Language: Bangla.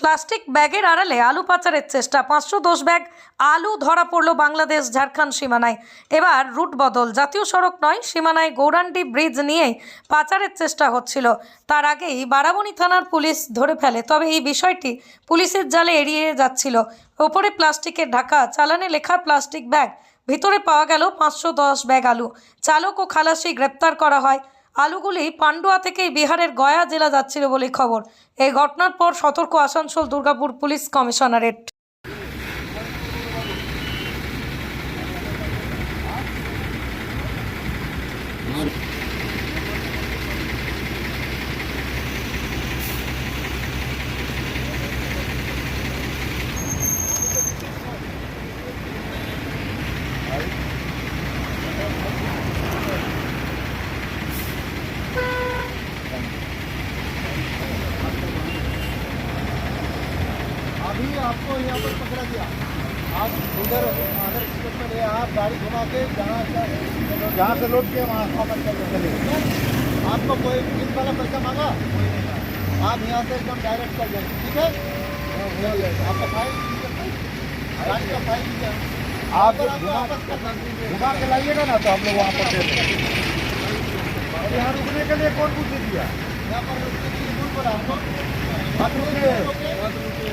প্লাস্টিক ব্যাগের আড়ালে আলু পাচারের চেষ্টা। পাঁচশো দশ ব্যাগ আলু ধরা পড়ল বাংলাদেশ ঝাড়খণ্ড সীমানায়। এবার রুট বদল। জাতীয় সড়ক নয়, সীমানায় গৌরান্ডি ব্রিজ নিয়েই পাচারের চেষ্টা হচ্ছিল। তার আগেই বারাবণী থানার পুলিশ ধরে ফেলে, তবে এই বিষয়টি পুলিশের জালে এড়িয়ে যাচ্ছিল। ওপরে প্লাস্টিকের ঢাকা, চালানে লেখা প্লাস্টিক ব্যাগ, ভিতরে পাওয়া গেল পাঁচশো দশ ব্যাগ আলু। চালক ও খালাসি গ্রেপ্তার করা হয়। আলুগুলি পান্ডুয়া থেকে বিহারের গয়া জেলা যাচ্ছিল বলে খবর। এই ঘটনার পর সতর্ক আসানসোল দুর্গাপুর পুলিশ কমিশনারেট। अभी आपको यहाँ पर पकड़ा गया। आप उधर अगर है आप गाड़ी घुमा के जहाँ जहाँ से लौट के वहाँ वापस चले आपको कोई पुलिस वाला पैसा मांगा? कोई नहीं मांगा। आप यहाँ से एकदम डायरेक्ट कर जाएँगे। ठीक है? आपका फ़ाइल गाड़ी का फ़ाइल दिया आप घुमा के लाइएगा ना तो हम लोग वहाँ पर दे देंगे। यहाँ रुकने के लिए कौन पूछ दिया? यहाँ पर रुकने के लिए बोला?